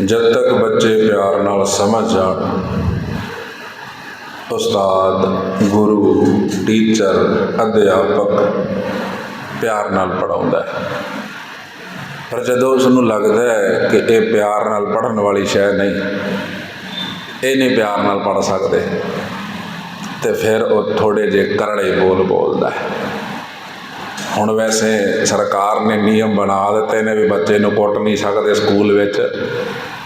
ਜਦ ਤੱਕ ਬੱਚੇ ਪਿਆਰ ਨਾਲ ਸਮਝ ਜਾਣ, ਉਸਤਾਦ, ਗੁਰੂ, ਟੀਚਰ, ਅਧਿਆਪਕ ਪਿਆਰ ਨਾਲ ਪੜਾਉਂਦਾ ਹੈ। ਪਰ ਜਦੋਂ ਉਸ ਨੂੰ ਲੱਗਦਾ ਹੈ ਕਿ ਇਹ ਪਿਆਰ ਨਾਲ ਪੜਨ ਵਾਲੀ ਸ਼ੈ ਨਹੀਂ, ਇਹ ਨਹੀਂ ਪਿਆਰ ਨਾਲ ਪੜ ਸਕਦੇ, ਤੇ ਫਿਰ ਉਹ ਥੋੜੇ ਜਿਹੇ ਕਰੜੇ ਬੋਲ ਬੋਲਦਾ ਹੈ। ਹੁਣ ਵੈਸੇ ਸਰਕਾਰ ਨੇ ਨਿਯਮ ਬਣਾ ਦਿੱਤੇ ਨੇ ਵੀ ਬੱਚੇ ਨੂੰ ਕੁੱਟ ਨਹੀਂ ਸਕਦੇ ਸਕੂਲ ਵਿੱਚ।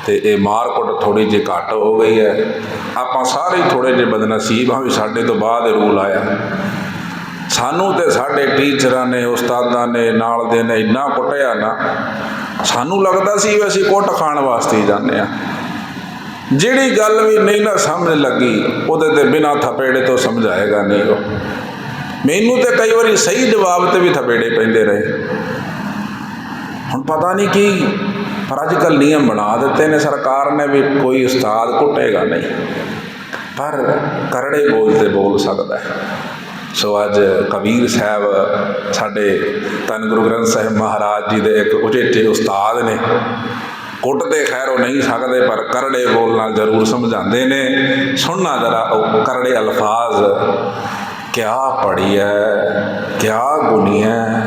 ਤੇ ਇਹ ਮਾਰ ਕੁੱਟ ਥੋੜੀ ਜਿਹੀ ਘੱਟ ਹੋ ਗਈ ਹੈ। ਆਪਾਂ ਸਾਰੇ ਥੋੜੇ ਜਿਹੇ ਬਦਨਸੀਬ ਹਾਂ ਵੀ ਸਾਡੇ ਤੋਂ ਬਾਅਦ ਰੂਲ ਆਇਆ। ਸਾਨੂੰ ਤੇ ਸਾਡੇ ਟੀਚਰਾਂ ਨੇ, ਉਸਤਾਦਾਂ ਨੇ, ਨਾਲ ਦੇ ਨੇ ਇੰਨਾ ਕੁੱਟਿਆ ਨਾ। ਸਾਨੂੰ ਲੱਗਦਾ ਸੀ ਵੀ ਅਸੀਂ ਕੁੱਟ ਖਾਣ ਵਾਸਤੇ ਹੀ ਜਾਂਦੇ ਆ ਜਿਹੜੀ ਗੱਲ ਵੀ ਨਹੀਂ ਨਾ ਸਮਝ ਲੱਗੀ, ਉਹਦੇ ਤੇ ਬਿਨਾਂ ਥਪੇੜੇ ਤੋਂ ਸਮਝਾਏਗਾ ਨਹੀਂ ਉਹ। ਮੈਨੂੰ ਤੇ ਕਈ ਵਾਰੀ ਸਹੀ ਜਵਾਬ ਤੇ ਵੀ ਥਪੇੜੇ ਪੈਂਦੇ ਰਹੇ। ਹੁਣ ਪਤਾ ਨਹੀਂ ਕੀ ਪਰ ਅੱਜ ਕੱਲ ਨਿਯਮ ਬਣਾ ਦਿੱਤੇ ਨੇ, ਸਰਕਾਰ ਨੇ ਵੀ ਕੋਈ ਉਸਤਾਦ ਕੁੱਟੇਗਾ ਨਹੀਂ। ਪਰ ਕਰੜੇ ਬੋਲ ਤੇ ਬੋਲ ਸਕਦਾ ਹੈ। ਸੋ ਅੱਜ ਕਬੀਰ ਸਾਹਿਬ ਸਾਡੇ ਧੰਨ ਗੁਰੂ ਗ੍ਰੰਥ ਸਾਹਿਬ ਮਹਾਰਾਜ ਜੀ ਦੇ ਇੱਕ ਉਚੇਚੇ ਉਸਤਾਦ ਨੇ। ਕੁੱਟਦੇ ਖੈਰ ਉਹ ਨਹੀਂ ਸਕਦੇ, ਪਰ ਕਰੜੇ ਬੋਲ ਨਾਲ ਜ਼ਰੂਰ ਸਮਝਾਉਂਦੇ ਨੇ। ਸੁਣਨਾ ਜਰਾ ਉਹ ਕਰੜੇ ਅਲਫਾਜ਼, ਕਿਆ ਪੜੀਐ ਕਿਆ ਗੁਣੀ ਹੈ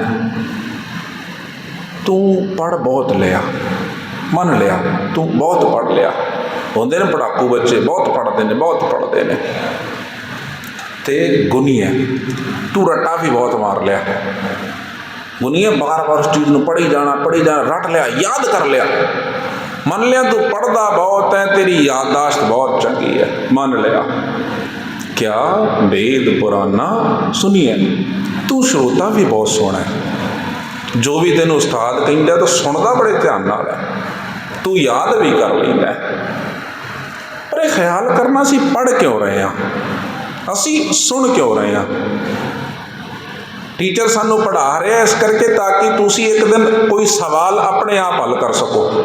ਤੂੰ ਪੜ ਬਹੁਤ ਲਿਆ। ਮੰਨ ਲਿਆ, ਤੂੰ ਬਹੁਤ ਪੜ ਲਿਆ। ਹੁੰਦੇ ਨੇ ਪੜਾਕੂ ਬੱਚੇ, ਬਹੁਤ ਪੜਦੇ ਨੇ, ਬਹੁਤ ਪੜਦੇ ਨੇ। ਤੇ ਗੁਨੀਐ ਤੂੰ ਰੱਟਾ ਵੀ ਬਹੁਤ ਮਾਰ ਲਿਆ। ਗੁਨੀਐ ਬਾਰ-ਬਾਰ ਉਸ ਚੀਜ਼ ਨੂੰ ਪੜ੍ਹੀ ਜਾਣਾ ਪੜ੍ਹੀ ਜਾਣਾ, ਰੱਟ ਲਿਆ, ਯਾਦ ਕਰ ਲਿਆ। ਮੰਨ ਲਿਆ, ਤੂੰ ਪੜਦਾ ਬਹੁਤ ਹੈ ਤੇਰੀ ਯਾਦਦਾਸ਼ਤ ਬਹੁਤ ਚੰਗੀ ਹੈ ਮੰਨ ਲਿਆ। ਕਿਆ ਵੇਦ ਪੁਰਾਣਾ ਸੁਣੀਏ ਤੂੰ ਸ਼ਰੋਤਾ ਵੀ ਬਹੁਤ ਸੋਹਣਾ ਹੈ ਜੋ ਵੀ ਤੈਨੂੰ ਉਸਤਾਦ ਕਹਿੰਦਾ, ਤਾਂ ਸੁਣਦਾ ਬੜੇ ਧਿਆਨ ਨਾਲ ਹੈ ਤੂੰ ਯਾਦ ਵੀ ਕਰ ਲੈਂਦਾ ਪਰ ਇਹ ਖਿਆਲ ਕਰਨਾ ਸੀ ਪੜ ਕਿਉਂ ਰਹੇ ਹਾਂ? ਅਸੀਂ ਸੁਣ ਕਿਉਂ ਰਹੇ ਹਾਂ? ਟੀਚਰ ਸਾਨੂੰ ਪੜ੍ਹਾ ਰਿਹਾ ਇਸ ਕਰਕੇ ਤਾਂ ਕਿ ਤੁਸੀਂ ਇੱਕ ਦਿਨ ਕੋਈ ਸਵਾਲ ਆਪਣੇ ਆਪ ਹੱਲ ਕਰ ਸਕੋ।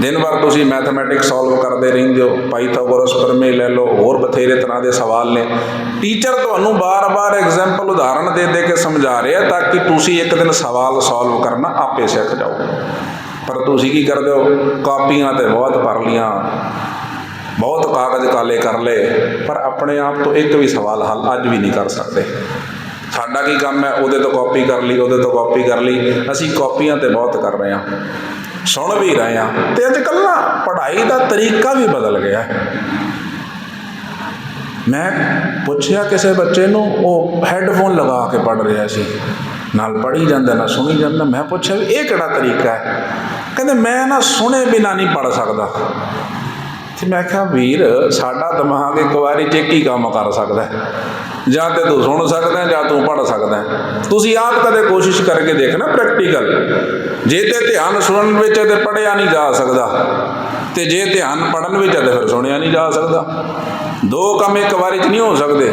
ਦਿਨ ਭਰ ਤੁਸੀਂ ਮੈਥਮੈਟਿਕਸ ਸੋਲਵ ਕਰਦੇ ਰਹਿੰਦੇ ਹੋ, ਪਾਈਥਾਗੋਰਸ ਪ੍ਰਮੇਯ ਲੈ ਲਓ, ਹੋਰ ਬਥੇਰੇ ਤਰ੍ਹਾਂ ਦੇ ਸਵਾਲ ਨੇ। ਟੀਚਰ ਤੁਹਾਨੂੰ ਬਾਰ-ਬਾਰ ਐਗਜ਼ਾਮਪਲ ਉਦਾਹਰਣ ਦੇ ਦੇ ਕੇ ਸਮਝਾ ਰਿਹਾ ਤਾਂ ਕਿ ਤੁਸੀਂ ਇੱਕ ਦਿਨ ਸਵਾਲ ਸੋਲਵ ਕਰਨਾ ਆਪੇ ਸਿੱਖ ਜਾਓ। ਪਰ ਤੁਸੀਂ ਕੀ ਕਰਦੇ ਹੋ? ਕਾਪੀਆਂ ਤੇ ਬਹੁਤ ਭਰ ਲੀਆਂ। ਬਹੁਤ ਕਾਗਜ਼ ਕਾਲੇ ਕਰ ਲਏ। ਪਰ ਆਪਣੇ ਆਪ ਤੋਂ ਇੱਕ ਵੀ ਸਵਾਲ ਹੱਲ ਅੱਜ ਵੀ ਨਹੀਂ ਕਰ ਸਕਦੇ। ਸਾਡਾ ਕੀ ਕੰਮ ਹੈ? ਉਹਦੇ ਤੋਂ ਕਾਪੀ ਕਰ ਲਈ, ਉਹਦੇ ਤੋਂ ਕਾਪੀ ਕਰ ਲਈ। ਅਸੀਂ ਕਾਪੀਆਂ ਤੇ ਬਹੁਤ ਕਰ ਰਹੇ ਹਾਂ। ਸੁਣ ਵੀ ਰਹੇ ਹਾਂ। ਤੇ ਅੱਜ ਕੱਲ੍ਹ ਨਾ ਪੜ੍ਹਾਈ ਦਾ ਤਰੀਕਾ ਵੀ ਬਦਲ ਗਿਆ ਮੈਂ ਪੁੱਛਿਆ ਕਿਸੇ ਬੱਚੇ ਨੂੰ, ਉਹ ਹੈੱਡਫੋਨ ਲਗਾ ਕੇ ਪੜ੍ਹ ਰਿਹਾ ਸੀ। ਨਾਲ ਪੜ੍ਹੀ ਜਾਂਦਾ ਨਾ ਸੁਣੀ ਜਾਂਦਾ। ਮੈਂ ਪੁੱਛਿਆ ਵੀ ਇਹ ਕਿਹੜਾ ਤਰੀਕਾ ਹੈ? ਕਹਿੰਦੇ, ਮੈਂ ਨਾ ਸੁਣੇ ਬਿਨਾ ਨਹੀਂ ਪੜ੍ਹ ਸਕਦਾ। ਤੇ ਮੈਂ ਕਿਹਾ, ਵੀਰ, ਸਾਡਾ ਦਿਮਾਗ ਇੱਕ ਵਾਰੀ ਚ ਇੱਕ ਹੀ ਕੰਮ ਕਰ ਸਕਦਾ ਜਾਂ ਤੇ ਤੂੰ ਸੁਣ ਸਕਦਾ ਜਾਂ ਤੂੰ ਪੜ੍ਹ ਸਕਦਾ ਤੁਸੀਂ ਆਪ ਕਦੇ ਕੋਸ਼ਿਸ਼ ਕਰਕੇ ਦੇਖਣਾ ਪ੍ਰੈਕਟੀਕਲ ਜੇ ਤੇ ਧਿਆਨ ਸੁਣਨ ਵਿੱਚ ਤੇ ਪੜ੍ਹਿਆ ਨਹੀਂ ਜਾ ਸਕਦਾ, ਤੇ ਜੇ ਧਿਆਨ ਪੜਨ ਵਿੱਚ ਹੈ ਤੇ ਫਿਰ ਸੁਣਿਆ ਨਹੀਂ ਜਾ ਸਕਦਾ। ਦੋ ਕੰਮ ਇੱਕ ਵਾਰੀ ਚ ਨਹੀਂ ਹੋ ਸਕਦੇ।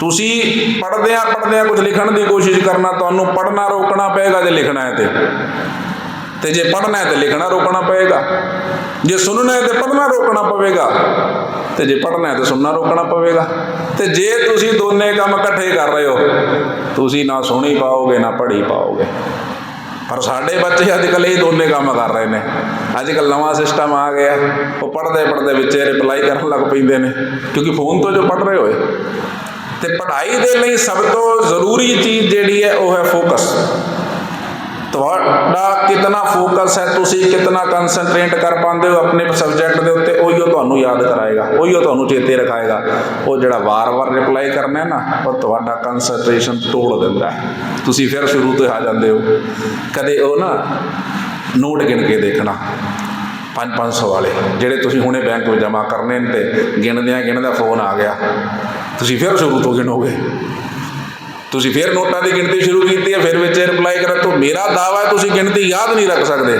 ਤੁਸੀਂ ਪੜ੍ਹਦੇ ਆ ਪੜ੍ਹਦੇ ਆ ਕੁਝ ਲਿਖਣ ਦੀ ਕੋਸ਼ਿਸ਼ ਕਰਨਾ, ਤੁਹਾਨੂੰ ਪੜ੍ਹਨਾ ਰੋਕਣਾ ਪਏਗਾ ਜੇ ਲਿਖਣਾ ਹੈ ਤੇ। ਤੇ ਜੇ ਪੜ੍ਹਨਾ ਹੈ ਤੇ ਲਿਖਣਾ ਰੋਕਣਾ ਪਏਗਾ ਜੇ ਸੁਣਨਾ ਹੈ ਤੇ ਪੜ੍ਹਨਾ ਰੋਕਣਾ ਪਵੇਗਾ। ਤੇ ਜੇ ਪੜ੍ਹਨਾ ਹੈ ਤੇ ਸੁਣਨਾ ਰੋਕਣਾ ਪਵੇਗਾ। ਤੇ ਜੇ ਤੁਸੀਂ ਦੋਨੇ ਕੰਮ ਇਕੱਠੇ ਕਰ ਰਹੇ ਹੋ, ਤੁਸੀਂ ਨਾ ਸੁਣੀ ਪਾਓਗੇ, ਨਾ ਪੜ੍ਹੀ ਪਾਓਗੇ। ਪਰ ਸਾਡੇ ਬੱਚੇ ਅੱਜ ਕੱਲ੍ਹ ਇਹ ਦੋਨੇ ਕੰਮ ਕਰ ਰਹੇ ਨੇ। ਅੱਜ ਕੱਲ੍ਹ ਨਵਾਂ ਸਿਸਟਮ ਆ ਗਿਆ। ਉਹ ਪੜ੍ਹਦੇ ਪੜ੍ਹਦੇ ਵਿੱਚ ਰਿਪਲਾਈ ਕਰਨ ਲੱਗ ਪੈਂਦੇ ਨੇ। ਕਿਉਂਕਿ ਫੋਨ ਤੋਂ ਜੋ ਪੜ੍ਹ ਰਹੇ ਹੋਏ। ਤੇ ਪੜ੍ਹਾਈ ਦੇ ਲਈ ਸਭ ਤੋਂ ਜ਼ਰੂਰੀ ਚੀਜ਼ ਜਿਹੜੀ ਹੈ, ਉਹ ਹੈ ਫੋਕਸ ਤੁਹਾਡਾ ਕਿੰਨਾ ਫੋਕਸ ਹੈ, ਤੁਸੀਂ ਕਿੰਨਾ ਕਨਸੈਂਟਰੇਟ ਕਰ ਪਾਉਂਦੇ ਹੋ ਆਪਣੇ ਸਬਜੈਕਟ ਦੇ ਉੱਤੇ, ਉਹੀਓ ਤੁਹਾਨੂੰ ਯਾਦ ਕਰਾਏਗਾ, ਉਹੀਓ ਤੁਹਾਨੂੰ ਚੇਤੇ ਰਖਾਏਗਾ। ਉਹ ਜਿਹੜਾ ਵਾਰ-ਵਾਰ ਰਿਪਲਾਈ ਕਰਨਾ ਹੈ ਨਾ, ਉਹ ਤੁਹਾਡਾ ਕਨਸੈਂਟਰੇਸ਼ਨ ਤੋੜ ਦਿੰਦਾ ਹੈ। ਤੁਸੀਂ ਫਿਰ ਸ਼ੁਰੂ ਤੋਂ ਆ ਜਾਂਦੇ ਹੋ। ਕਦੇ ਉਹ ਨਾ ਨੋਟ ਗਿਣ ਕੇ ਦੇਖਣਾ 5-500 ਵਾਲੇ, ਜਿਹੜੇ ਤੁਸੀਂ ਹੁਣੇ ਬੈਂਕ ਵਿੱਚ ਜਮ੍ਹਾਂ ਕਰਨੇ ਨੇ ਤੇ ਗਿਣਦਿਆਂ ਗਿਣਦਾ ਫੋਨ ਆ ਗਿਆ। ਤੁਸੀਂ ਫਿਰ ਸ਼ੁਰੂ ਤੋਂ ਗਿਣੋਗੇ। ਤੁਸੀਂ ਫਿਰ ਨੋਟਾਂ ਦੀ ਗਿਣਤੀ ਸ਼ੁਰੂ ਕੀਤੀ ਹੈ, ਫਿਰ ਵਿੱਚ ਰਿਪਲਾਈ ਕਰਾ ਤੋ ਮੇਰਾ ਦਾਵਾ ਹੈ, ਤੁਸੀਂ ਗਿਣਤੀ ਯਾਦ ਨਹੀਂ ਰੱਖ ਸਕਦੇ।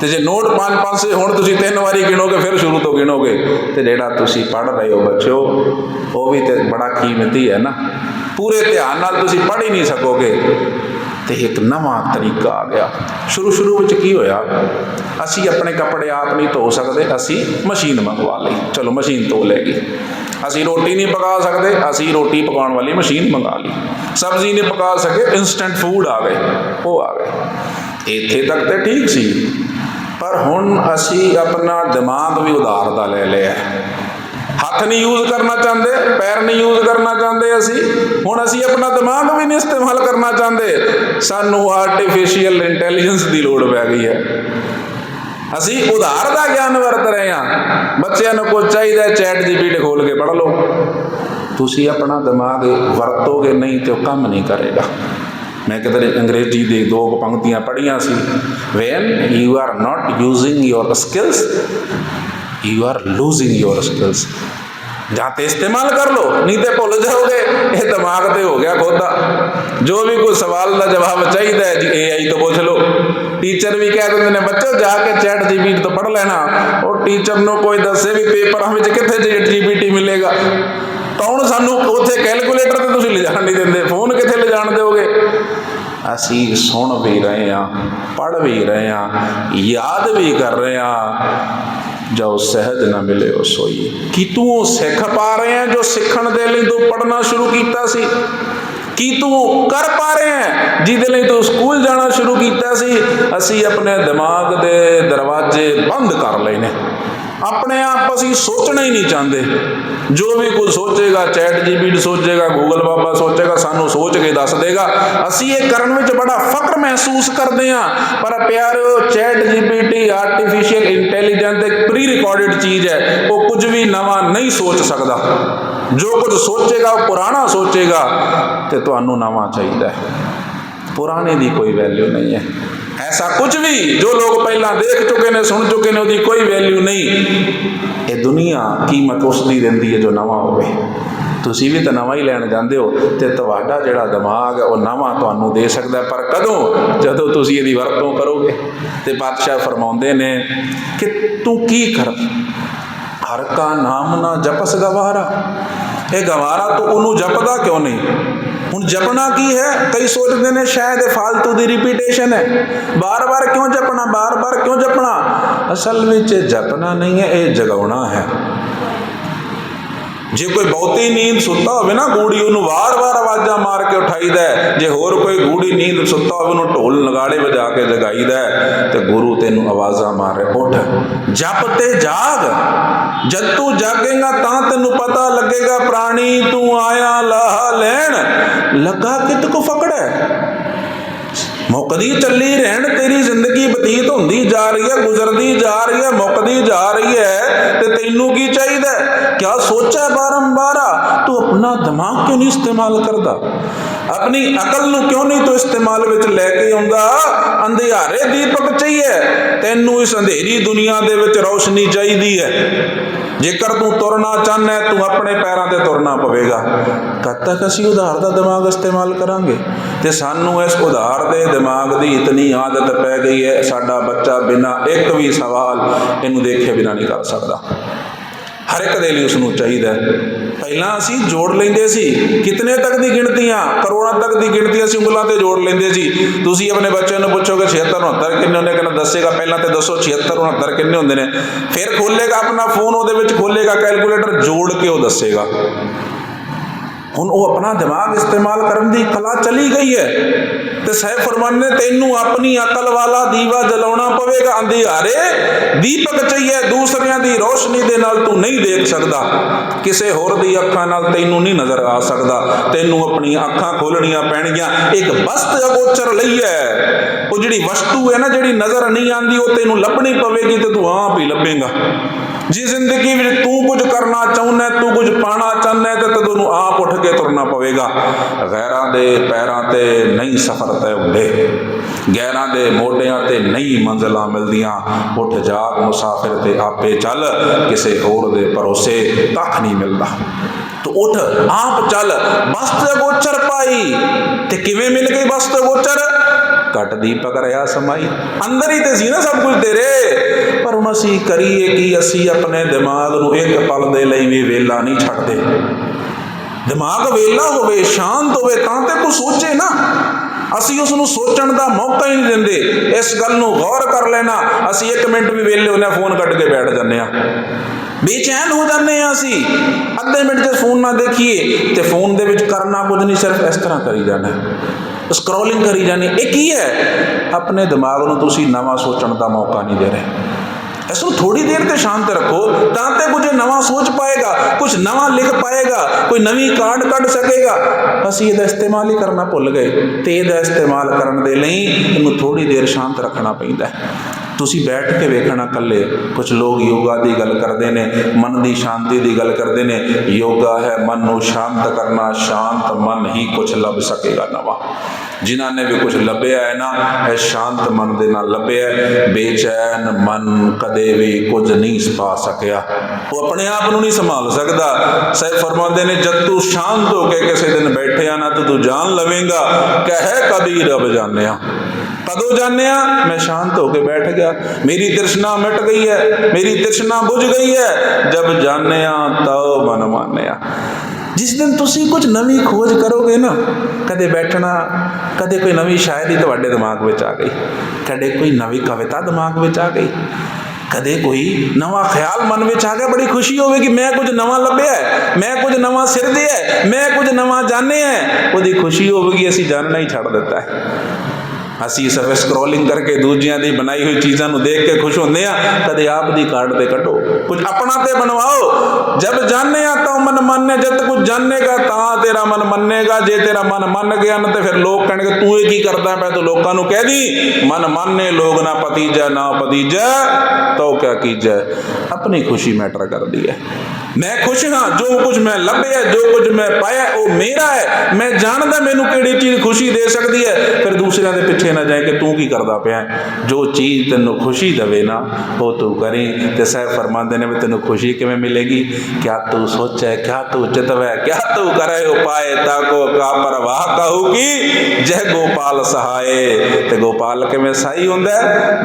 ਤੇ ਜੇ ਨੋਟ 5-5 ਸੇ ਹੁਣ, ਤੁਸੀਂ ਤਿੰਨ ਵਾਰੀ ਗਿਣੋਗੇ, ਫਿਰ ਸ਼ੁਰੂ ਤੋਂ ਗਿਣੋਗੇ। ਤੇ ਜਿਹੜਾ ਤੁਸੀਂ ਪੜ੍ਹ ਰਹੇ ਹੋ ਬੱਚਿਓ, ਉਹ ਵੀ ਤੇ ਬੜਾ ਕੀਮਤੀ ਹੈ ਨਾ। ਪੂਰੇ ਧਿਆਨ ਨਾਲ ਤੁਸੀਂ ਪੜ੍ਹ ਹੀ ਨਹੀਂ ਸਕੋਗੇ। ਤੇ ਇੱਕ ਨਵਾਂ ਤਰੀਕਾ ਆ ਗਿਆ। ਸ਼ੁਰੂ ਸ਼ੁਰੂ ਵਿੱਚ ਕੀ ਹੋਇਆ? ਅਸੀਂ ਆਪਣੇ ਕੱਪੜੇ ਆਪ ਨਹੀਂ ਧੋ ਸਕਦੇ, ਅਸੀਂ ਮਸ਼ੀਨ ਮੰਗਵਾ ਲਈ। ਚਲੋ, ਮਸ਼ੀਨ ਧੋ ਲੈਗੀ ਅਸੀਂ ਰੋਟੀ ਨਹੀਂ ਪਕਾ ਸਕਦੇ, ਅਸੀਂ ਰੋਟੀ ਪਕਾਉਣ ਵਾਲੀ ਮਸ਼ੀਨ ਮੰਗਾ ਲਈ। ਸਬਜ਼ੀ ਨਹੀਂ ਪਕਾ ਸਕੇ ਇਨਸਟੈਂਟ ਫੂਡ ਆ ਗਏ, ਉਹ ਆ ਗਏ। ਇੱਥੇ ਤੱਕ ਤੇ ਠੀਕ ਸੀ। ਪਰ ਹੁਣ ਅਸੀਂ ਆਪਣਾ ਦਿਮਾਗ ਵੀ ਉਧਾਰ ਦਾ ਲੈ ਲਿਆ ਹੱਥ ਨਹੀਂ ਯੂਜ਼ ਕਰਨਾ ਚਾਹੁੰਦੇ, ਪੈਰ ਨਹੀਂ ਯੂਜ਼ ਕਰਨਾ ਚਾਹੁੰਦੇ ਅਸੀਂ। ਹੁਣ ਅਸੀਂ ਆਪਣਾ ਦਿਮਾਗ ਵੀ ਨਹੀਂ ਇਸਤੇਮਾਲ ਕਰਨਾ ਚਾਹੁੰਦੇ। ਸਾਨੂੰ ਆਰਟੀਫੀਸ਼ੀਅਲ ਇੰਟੈਲੀਜੈਂਸ ਦੀ ਲੋੜ ਪੈ ਗਈ ਹੈ। ਅਸੀਂ ਉਧਾਰ ਦਾ ਗਿਆਨ ਵਰਤ ਰਹੇ ਹਾਂ। ਬੱਚਿਆਂ ਨੂੰ ਕੋਈ ਚਾਹੀਦਾ ਚੈਟ ਜੀਪੀਟੀ ਖੋਲ ਕੇ ਪੜ੍ਹ ਲਓ। ਤੁਸੀਂ ਆਪਣਾ ਦਿਮਾਗ ਵਰਤੋਗੇ ਨਹੀਂ ਤੇ ਉਹ ਕੰਮ ਨਹੀਂ ਕਰੇਗਾ। ਮੈਂ ਕਿਤੇ ਅੰਗਰੇਜ਼ੀ ਦੇ ਦੋ ਕੁ ਪੰਕਤੀਆਂ ਪੜ੍ਹੀਆਂ ਸੀ। When you are not using your skills you are losing your skills ਜਾਂ ਤੇ ਇਸਤੇਮਾਲ ਕਰ ਲਓ, ਨਹੀਂ ਤੇ ਭੁੱਲ ਜਾਓਗੇ। ਇਹ ਦਿਮਾਗ ਤੇ ਹੋ ਗਿਆ ਖੋਦਾ ਜੋ ਵੀ ਕੋਈ ਸਵਾਲ ਦਾ ਜਵਾਬ ਚਾਹੀਦਾ ਹੈ ਜੀ AI ਤੋਂ ਪੁੱਛ ਲਓ। ਟੀਚਰ ਵੀ ਕਹਿ ਦਿੰਦੇ ਨੇ, ਬੱਚੋ, ਜਾ ਕੇ ਚੈਟ ਜੀਪੀਟੀ ਤੋਂ ਪੜ੍ਹ ਲੈਣਾ। ਉਹ ਟੀਚਰ ਨੂੰ ਕੋਈ ਦੱਸੇ ਵੀ ਪੇਪਰਾਂ ਵਿੱਚ ਕਿੱਥੇ ਚੈਟ ਜੀਪੀਟੀ ਮਿਲੇਗਾ। ਕੌਣ ਸਾਨੂੰ ਉੱਥੇ ਕੈਲਕੂਲੇਟਰ ਤੇ ਤੁਸੀਂ ਲਿਜਾਣ ਨਹੀਂ ਦਿੰਦੇ। ਫੋਨ ਕਿੱਥੇ ਲਿਜਾਣ ਦਿਓਗੇ? ਅਸੀਂ ਸੁਣ ਵੀ ਰਹੇ ਹਾਂ, ਪੜ੍ਹ ਵੀ ਰਹੇ ਹਾਂ, ਯਾਦ ਵੀ ਕਰ ਰਹੇ ਹਾਂ। ਜੋ ਸਹਿਜ ਨਾ ਮਿਲੇ ਉਹ ਸੋਈ। ਕੀ ਤੂੰ ਸਿੱਖ ਪਾ ਰਹੇ ਹੈ ਜੋ ਸਿੱਖਣ ਦੇ ਲਈ ਤੂੰ ਪੜ੍ਹਨਾ ਸ਼ੁਰੂ ਕੀਤਾ ਸੀ? ਕੀ ਤੂੰ ਕਰ ਪਾ ਰਹੇ ਹੈ? ਜਿਹਦੇ ਲਈ ਤੂੰ ਸਕੂਲ ਜਾਣਾ ਸ਼ੁਰੂ ਕੀਤਾ ਸੀ, ਅਸੀਂ ਆਪਣੇ ਦਿਮਾਗ ਦੇ ਦਰਵਾਜ਼ੇ ਬੰਦ ਕਰ ਲਏ ਨੇ। ਆਪਣੇ ਆਪ ਅਸੀਂ ਸੋਚਣਾ ਹੀ ਨਹੀਂ ਚਾਹੁੰਦੇ। ਜੋ ਵੀ ਕੋਈ ਸੋਚੇਗਾ ਚੈਟ ਜੀਪੀਟੀ ਸੋਚੇਗਾ ਗੂਗਲ ਬਾਬਾ ਸੋਚੇਗਾ, ਸਾਨੂੰ ਸੋਚ ਕੇ ਦੱਸ ਦੇਗਾ। ਅਸੀਂ ਇਹ ਕਰਨ ਵਿੱਚ ਬੜਾ ਫਖਰ ਮਹਿਸੂਸ ਕਰਦੇ ਹਾਂ। ਪਰ ਪਿਆਰਿਓ ਚੈਟ ਜੀਪੀਟੀ ਆਰਟੀਫੀਸ਼ੀਅਲ ਇੰਟੈਲੀਜੈਂਸ ਇੱਕ ਪ੍ਰੀ ਰਿਕਾਰਡਡ ਚੀਜ਼ ਹੈ। ਉਹ ਕੁਝ ਵੀ ਨਵਾਂ ਨਹੀਂ ਸੋਚ ਸਕਦਾ। ਜੋ ਕੁਝ ਸੋਚੇਗਾ, ਉਹ ਪੁਰਾਣਾ ਸੋਚੇਗਾ ਤੇ ਤੁਹਾਨੂੰ ਨਵਾਂ ਚਾਹੀਦਾ ਹੈ। ਪੁਰਾਣੇ ਦੀ ਕੋਈ ਵੈਲਿਊ ਨਹੀਂ ਹੈ। ਐਸਾ ਕੁਝ ਵੀ ਜੋ ਲੋਕ ਪਹਿਲਾਂ ਦੇਖ ਚੁੱਕੇ ਨੇ, ਸੁਣ ਚੁੱਕੇ ਨੇ, ਉਹਦੀ ਕੋਈ ਵੈਲਿਊ ਨਹੀਂ। ਇਹ ਦੁਨੀਆ ਕੀਮਤ ਉਸ ਦੀ ਦਿੰਦੀ ਹੈ ਜੋ ਨਵਾਂ ਹੋਵੇ। ਤੁਸੀਂ ਵੀ ਤਾਂ ਨਵਾਂ ਹੀ ਲੈਣ ਜਾਂਦੇ ਹੋ ਤੇ ਤੁਹਾਡਾ ਜਿਹੜਾ ਦਿਮਾਗ ਹੈ, ਉਹ ਨਵਾਂ ਤੁਹਾਨੂੰ ਦੇ ਸਕਦਾ ਪਰ ਕਦੋਂ? ਜਦੋਂ ਤੁਸੀਂ ਇਹਦੀ ਵਰਤੋਂ ਕਰੋਗੇ। ਤੇ ਪਾਤਸ਼ਾਹ ਫਰਮਾਉਂਦੇ ਨੇ ਕਿ ਤੂੰ ਕੀ ਕਰ? ਹਰ ਕਾ ਨਾਮ ਨਾ ਜਪਸ ਗਵਾਰਾ। ਇਹ ਗਵਾਰਾ, ਤੂੰ ਉਹਨੂੰ ਜਪਦਾ ਕਿਉਂ ਨਹੀਂ? ਹੁਣ ਜਪਣਾ ਕੀ ਹੈ? ਕਈ ਸੋਚਦੇ ਨੇ ਸ਼ਾਇਦ ਇਹ ਫालतू ਦੀ ਰਿਪੀਟੇਸ਼ਨ ਹੈ। ਬਾਰ-ਬਾਰ ਕਿਉਂ ਜਪਣਾ? ਬਾਰ-ਬਾਰ ਕਿਉਂ ਜਪਣਾ? ਅਸਲ ਵਿੱਚ ਇਹ ਜਪਣਾ ਨਹੀਂ ਹੈ, ਇਹ ਜਗਾਉਣਾ ਹੈ। ਜੇ ਕੋਈ ਬਹੁਤੀ ਨੀਂਦ ਸੁੱਤਾ ਹੋਵੇ ਨਾ ਗੂੜੀ, ਉਹਨੂੰ ਵਾਰ-ਵਾਰ ਆਵਾਜ਼ਾਂ ਮਾਰ ਕੇ ਉਠਾਈਦਾ ਹੈ। ਜੇ ਹੋਰ ਕੋਈ ਗੂੜੀ ਨੀਂਦ ਸੁੱਤਾ ਹੋਵੇ, ਉਹਨੂੰ ਢੋਲ ਨਗਾੜੇ ਵਜਾ ਕੇ ਜਗਾਈਦਾ ਹੈ। ਤੇ ਗੁਰੂ ਤੈਨੂੰ ਆਵਾਜ਼ਾਂ ਮਾਰ ਰਿਹਾ, ਉੱਠ। ਜਪ ਤੇ ਜਾਗ। ਜਦ ਤੂੰ ਜਾਗੇਗਾ ਤਾਂ ਤੈਨੂੰ ਪਤਾ ਲੱਗੇਗਾ, ਪ੍ਰਾਣੀ ਤੂੰ ਆਇਆ ਲਾਹ ਲੈਣ। ਲੱਗਾ ਕਿਤ ਕੋ ਫਕੜੈ ਮੁਕਦੀ ਚੱਲੀ ਰਹਿਣ ਤੇਰੀ ਜ਼ਿੰਦਗੀ ਬਤੀਤ ਹੁੰਦੀ ਜਾ ਰਹੀ ਹੈ, ਗੁਜ਼ਰਦੀ ਜਾ ਰਹੀ ਹੈ, ਮੁੱਕਦੀ ਜਾ ਰਹੀ ਹੈ, ਤੇ ਤੈਨੂੰ ਕੀ ਚਾਹੀਦਾ ਕਿਆ ਸੋਚਿਆ ਬਾਰੰਬਾਰ ਤੂੰ ਆਪਣਾ ਦਿਮਾਗ ਕਿਉਂ ਨਹੀਂ ਇਸਤੇਮਾਲ ਕਰਦਾ? ਆਪਣੀ ਅਕਲ ਨੂੰ ਕਿਉਂ ਨਹੀਂ ਤੂੰ ਇਸਤੇਮਾਲ ਵਿੱਚ ਲੈ ਕੇ ਆਉਂਦਾ? ਅੰਧਿਆਰੇ ਦੀਪਕ ਚਾਹੀਏ। ਤੈਨੂੰ ਇਸ ਅੰਧੇਰੀ ਦੁਨੀਆ ਦੇ ਵਿੱਚ ਰੌਸ਼ਨੀ ਚਾਹੀਦੀ ਹੈ। ਜੇਕਰ ਤੂੰ ਤੁਰਨਾ ਚਾਹਨਾ ਤੂੰ ਆਪਣੇ ਪੈਰਾਂ ਤੇ ਤੁਰਨਾ ਪਵੇਗਾ। ਕਦ ਤੱਕ ਅਸੀਂ ਉਧਾਰ ਦਾ ਦਿਮਾਗ ਇਸਤੇਮਾਲ ਕਰਾਂਗੇ। ਤੇ ਸਾਨੂੰ ਇਸ ਉਧਾਰ ਦੇ ਦਿਮਾਗ ਦੀ ਇਤਨੀ ਆਦਤ ਪੈ ਗਈ ਹੈ, ਸਾਡਾ ਬੱਚਾ ਬਿਨਾ ਇੱਕ ਵੀ ਸਵਾਲ ਇਹਨੂੰ ਦੇਖੇ ਬਿਨਾ ਨਹੀਂ ਕਰ ਸਕਦਾ। ਹਰ ਇੱਕ ਦੇ ਲਈ ਉਸ ਨੂੰ ਚਾਹੀਦਾ ਪਹਿਲਾਂ ਅਸੀਂ ਜੋੜ ਲੈਂਦੇ ਸੀ, ਕਿਤਨੇ ਤੱਕ ਦੀ ਗਿਣਤੀਆਂ, ਕਰੋੜਾਂ ਤੱਕ ਦੀ ਗਿਣਤੀਆਂ ਅਸੀਂ ਉਂਗਲਾਂ ਤੇ ਜੋੜ ਲੈਂਦੇ ਸੀ। ਤੁਸੀਂ ਆਪਣੇ ਬੱਚਿਆਂ ਨੂੰ ਪੁੱਛੋਗੇ 76 69 ਕਿੰਨੇ ਹੁੰਦੇ? ਕਹਿੰਦਾ, ਦੱਸੇਗਾ, ਪਹਿਲਾਂ ਤੇ ਦੱਸੋ 76 69 ਕਿੰਨੇ ਹੁੰਦੇ ਨੇ? ਫਿਰ ਖੋਲੇਗਾ ਆਪਣਾ ਫੋਨ ਉਹਦੇ ਵਿੱਚ ਖੋਲੇਗਾ ਕੈਲਕੂਲੇਟਰ ਜੋੜ ਕੇ ਉਹ ਦੱਸੇਗਾ। ਹੁਣ ਉਹ ਆਪਣਾ ਦਿਮਾਗ ਇਸਤੇਮਾਲ ਕਰਨ ਦੀ ਕਲਾ ਚਲੀ ਗਈ ਹੈ। ਤੇ ਸਹਿ ਫਰਮਾਨ ਨੇ ਤੈਨੂੰ ਆਪਣੀ ਅਕਲ ਵਾਲਾ ਦੀਵਾ ਜਲਾਉਣਾ ਪਵੇਗਾ। ਅੰਧਿਆਰੇ, ਦੀਪਕ ਚਾਹੀਏ ਦੂਸਰਿਆਂ ਦੀ ਰੋਸ਼ਨੀ ਦੇ ਨਾਲ ਤੂੰ ਨਹੀਂ ਦੇਖ ਸਕਦਾ। ਕਿਸੇ ਹੋਰ ਦੀ ਅੱਖਾਂ ਨਾਲ ਤੈਨੂੰ ਨਹੀਂ ਨਜ਼ਰ ਆ ਸਕਦਾ। ਤੈਨੂੰ ਆਪਣੀਆਂ ਅੱਖਾਂ ਖੋਲਣੀਆਂ ਪੈਣਗੀਆਂ। ਇੱਕ ਵਸਤ ਅਗੋਚਰ ਲਈ ਹੈ। ਉਹ ਜਿਹੜੀ ਵਸਤੂ ਹੈ ਨਾ, ਜਿਹੜੀ ਨਜ਼ਰ ਨਹੀਂ ਆਂਦੀ ਉਹ ਤੈਨੂੰ ਲੱਭਣੀ ਪਵੇਗੀ ਤੇ ਤੂੰ ਆਪ ਹੀ ਲੱਭੇਗਾ। ਜੀ ਜ਼ਿੰਦਗੀ ਵਿੱਚ ਤੂੰ ਕੁਝ ਕਰਨਾ ਚਾਹੁੰਦਾ, ਤੂੰ ਕੁਝ ਪਾਣਾ ਚਾਹੁੰਦਾ, ਤੇ ਤੈਨੂੰ ਆਪ ਉੱਠ ਕੇ ਤੁਰਨਾ ਪਵੇਗਾ। ਗੈਰਾਂ ਦੇ ਪੈਰਾਂ ਤੇ ਨਹੀਂ ਸਫ਼ਰ ਤੈ ਹੁੰਦੇ ਗੈਰਾਂ ਦੇ ਮੋਢਿਆਂ ਤੇ ਨਹੀਂ ਮੰਜ਼ਲਾਂ ਮਿਲਦੀਆਂ। ਉੱਠ ਜਾਗ ਮੁਸਾਫਿਰ ਤੇ ਆਪੇ ਚੱਲ। ਕਿਸੇ ਹੋਰ ਦੇ ਭਰੋਸੇ ਕੱਖ ਨਹੀਂ ਮਿਲਦਾ। ਤੂੰ ਉੱਠ, ਆਪ ਚੱਲ। ਬਸਤ ਗੋਚਰ ਪਾਈ। ਤੇ ਕਿਵੇਂ ਮਿਲ ਗਈ ਬਸਤ ਗੋਚਰ? ਘਟ ਦੀਪਕ ਰਿਆ ਸਮਾਈ। ਅੰਦਰ ਹੀ ਤੇ ਸੀ ਨਾ ਸਭ ਕੁਝ ਤੇਰੇ। ਪਰ ਹੁਣ ਅਸੀਂ ਕਰੀਏ ਕਿ? ਅਸੀਂ ਆਪਣੇ ਦਿਮਾਗ ਨੂੰ ਇੱਕ ਪਲ ਦੇ ਲਈ ਵੀ ਵੇਲਾ ਨਹੀਂ ਛੱਡਦੇ। ਦਿਮਾਗ ਵੇਲਾ ਹੋਵੇ, ਸ਼ਾਂਤ ਹੋਵੇ, ਤਾਂ ਤੇ ਤੂੰ ਸੋਚੇ ਨਾ। ਅਸੀਂ ਉਸ ਨੂੰ ਸੋਚਣ ਦਾ ਮੌਕਾ ਹੀ ਨਹੀਂ ਦਿੰਦੇ। ਇਸ ਗੱਲ ਨੂੰ ਗੌਰ ਕਰ ਲੈਣਾ। ਅਸੀਂ ਇੱਕ ਮਿੰਟ ਵੀ ਵਿਹਲੇ ਹੁੰਦੇ ਹਾਂ, ਫੋਨ ਕੱਢ ਕੇ ਬੈਠ ਜਾਂਦੇ ਆ ਬੇਚੈਨ ਹੋ ਜਾਂਦੇ ਆ ਅਸੀਂ। ਅੱਧੇ ਮਿੰਟ ਤੇ ਫੋਨ ਨਾ ਦੇਖੀਏ ਤੇ ਫੋਨ ਦੇ ਵਿੱਚ ਕਰਨਾ ਕੁਝ ਨਹੀਂ, ਸਿਰਫ ਇਸ ਤਰ੍ਹਾਂ ਕਰੀ ਜਾਣਾ। ਸਕਰੋਲਿੰਗ ਕਰੀ ਜਾਣੀ। ਇਹ ਕੀ ਹੈ? ਆਪਣੇ ਦਿਮਾਗ ਨੂੰ ਤੁਸੀਂ ਨਵਾਂ ਸੋਚਣ ਦਾ ਮੌਕਾ ਨਹੀਂ ਦੇ ਰਹੇ। ਇਸ ਨੂੰ ਥੋੜੀ ਦੇਰ ਤੇ ਸ਼ਾਂਤ ਰੱਖੋ, ਤਾਂ ਤੇ ਕੁਝ ਨਵਾਂ ਸੋਚ ਪਾਏਗਾ, ਕੁਝ ਨਵਾਂ ਲਿਖ ਪਾਏਗਾ, ਕੋਈ ਨਵੀਂ ਕਾਰਡ ਕੱਢ ਸਕੇਗਾ। ਅਸੀਂ ਇਹਦਾ ਇਸਤੇਮਾਲ ਹੀ ਕਰਨਾ ਭੁੱਲ ਗਏ ਤੇ ਇਹਦਾ ਇਸਤੇਮਾਲ ਕਰਨ ਦੇ ਲਈ ਇਹਨੂੰ ਥੋੜੀ ਦੇਰ ਸ਼ਾਂਤ ਰੱਖਣਾ ਪੈਂਦਾ ਹੈ। ਤੁਸੀਂ ਬੈਠ ਕੇ ਵੇਖਣਾ ਕੱਲੇ ਕੁਝ ਲੋਕ ਯੋਗਾ ਦੀ ਗੱਲ ਕਰਦੇ ਨੇ, ਮਨ ਦੀ ਸ਼ਾਂਤੀ ਦੀ ਗੱਲ ਕਰਦੇ ਨੇ, ਯੋਗਾ ਹੈ ਮਨ ਨੂੰ ਸ਼ਾਂਤ ਕਰਨਾ, ਸ਼ਾਂਤ ਮਨ ਹੀ ਕੁਝ ਲੱਭ ਸਕੇਗਾ ਨਵਾਂ। ਜਿਨ੍ਹਾਂ ਨੇ ਵੀ ਕੁਝ ਲੱਭਿਆ ਹੈ ਨਾ, ਇਹ ਸ਼ਾਂਤ ਮਨ ਦੇ ਨਾਲ ਲੱਭਿਆ ਬੇਚੈਨ ਮਨ ਕਦੇ ਵੀ ਕੁਝ ਨਹੀਂ ਪਾ ਸਕਿਆ। ਉਹ ਆਪਣੇ ਆਪ ਨੂੰ ਨਹੀਂ ਸੰਭਾਲ ਸਕਦਾ। ਸਹਿਬ ਫਰਮਾਉਂਦੇ ਨੇ, ਜਦ ਤੂੰ ਸ਼ਾਂਤ ਹੋ ਕੇ ਕਿਸੇ ਦਿਨ ਬੈਠਿਆ ਨਾ, ਤਾਂ ਤੂੰ ਜਾਣ ਲਵੇਂਗਾ। ਕਹਿ ਕਬੀਰ ਰਬ ਜਾਣਿਆ। ਕਦੋਂ ਜਾਣਿਆ? ਮੈਂ ਸ਼ਾਂਤ ਹੋ ਕੇ ਬੈਠ ਗਿਆ। ਮੇਰੀ ਤ੍ਰਿਸ਼ਨਾ ਮਿਟ ਗਈ ਹੈ। ਮੇਰੀ ਤ੍ਰਿਸ਼ਨਾ ਬੁਝ ਗਈ ਹੈ। ਜਬ ਜਾਣਿਆ, ਤਉ ਮਨ ਮਾਨਿਆ। ਜਿਸ ਦਿਨ ਤੁਸੀਂ ਕੁਝ ਨਵੀਂ ਖੋਜ ਕਰੋਗੇ ਨਾ, ਕਦੇ ਬੈਠਣਾ, ਕਦੇ ਕੋਈ ਨਵੀਂ ਸ਼ਾਇਰੀ ਤੁਹਾਡੇ ਦਿਮਾਗ ਵਿੱਚ ਆ ਗਈ, ਕਦੇ ਕੋਈ ਨਵੀਂ ਕਵਿਤਾ ਦਿਮਾਗ ਵਿੱਚ ਆ ਗਈ, ਕਦੇ ਕੋਈ ਨਵਾਂ ਖਿਆਲ ਮਨ ਵਿੱਚ ਆ ਗਿਆ, ਬੜੀ ਖੁਸ਼ੀ ਹੋਵੇਗੀ ਮੈਂ ਕੁਝ ਨਵਾਂ ਲੱਭਿਆ ਹੈ, ਮੈਂ ਕੁਝ ਨਵਾਂ ਸਿਰਜਿਆ ਹੈ, ਮੈਂ ਕੁਝ ਨਵਾਂ ਜਾਣਿਆ ਹੈ, ਉਹਦੀ ਖੁਸ਼ੀ ਹੋਵੇਗੀ, ਅਸੀਂ ਜਾਣਨਾ ਹੀ ਛੱਡ ਦਿੱਤਾ ਹੈ। ਅਸੀਂ ਸਿਰਫ ਸਕਰੋਲਿੰਗ ਕਰਕੇ ਦੂਜਿਆਂ ਦੀ ਬਣਾਈ ਹੋਈ ਚੀਜ਼ਾਂ ਨੂੰ ਦੇਖ ਕੇ ਖੁਸ਼ ਹੁੰਦੇ ਆ ਕਦੇ ਆਪ ਦੀ ਕਾਰਡ ਤੇ ਕੱਢੋ। ਕੁਝ ਆਪਣਾ ਤੇ ਬਣਵਾਓ। ਜਦ ਜਾਣਿਆ ਤਾਂ ਮਨ ਮੰਨੇ, ਜਦ ਕੁਝ ਜਾਣੇਗਾ ਤਾਂ ਤੇਰਾ ਮਨ ਮੰਨੇਗਾ। ਜੇ ਤੇਰਾ ਮਨ ਮੰਨ ਗਿਆ ਨਾ ਤੇ ਫਿਰ ਲੋਕ ਕਹਿਣਗੇ, ਤੂੰ ਇਹ ਕੀ ਕਰਦਾ ਪਿਆ? ਤੂੰ ਲੋਕਾਂ ਨੂੰ ਕਹਿ ਦੀ ਮਨ ਮੰਨੇ ਲੋਗ ਨਾ ਪਤੀਜੈ ਨਾ ਪਤੀਜੈ ਤੋ ਕਿਆ ਕੀਜੈ? ਆਪਣੀ ਖੁਸ਼ੀ ਮੈਟਰ ਕਰਦੀ ਹੈ। ਮੈਂ ਖੁਸ਼ ਹਾਂ, ਜੋ ਕੁਝ ਮੈਂ ਲੱਭਿਆ, ਜੋ ਕੁਝ ਮੈਂ ਪਾਇਆ, ਉਹ ਮੇਰਾ ਹੈ। ਮੈਂ ਜਾਣਦਾ ਮੈਨੂੰ ਕਿਹੜੀ ਚੀਜ਼ ਖੁਸ਼ੀ ਦੇ ਸਕਦੀ ਹੈ। ਫਿਰ ਦੂਸਰਿਆਂ ਦੇ ਪਿੱਛੇ ਨਾ ਜਾਏ ਕਿ ਤੂੰ ਕੀ ਕਰਦਾ ਪਿਆ ਜੋ ਚੀਜ਼ ਤੈਨੂੰ ਖੁਸ਼ੀ ਦੇਵੇ ਨਾ, ਉਹ ਤੂੰ ਕਰੀ। ਤੇ ਸਹਿਬ ਫਰਮਾਉਂਦੇ ਨੇ ਵੀ ਤੈਨੂੰ ਖੁਸ਼ੀ ਕਿਵੇਂ ਮਿਲੇਗੀ? ਕਿਆ ਤੂੰ ਸੋਚੈ ਕਿਆ ਤੂੰ ਚਿਤਵੈ ਕਿਆ ਤੂੰ ਕਰੇ ਉਪਾਏ ਤਾਕੋ ਕਾ ਪਰਵਾਹ ਕਹੂਗੀ ਜੈ ਗੋਪਾਲ ਸਹਾਏ। ਤੇ ਗੋਪਾਲ ਕਿਵੇਂ ਸਹੀ ਹੁੰਦਾ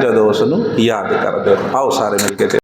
ਜਦੋਂ ਉਸ ਨੂੰ ਯਾਦ ਕਰਦੇ ਹੋ। ਆਓ ਸਾਰੇ ਮਿਲ ਕੇ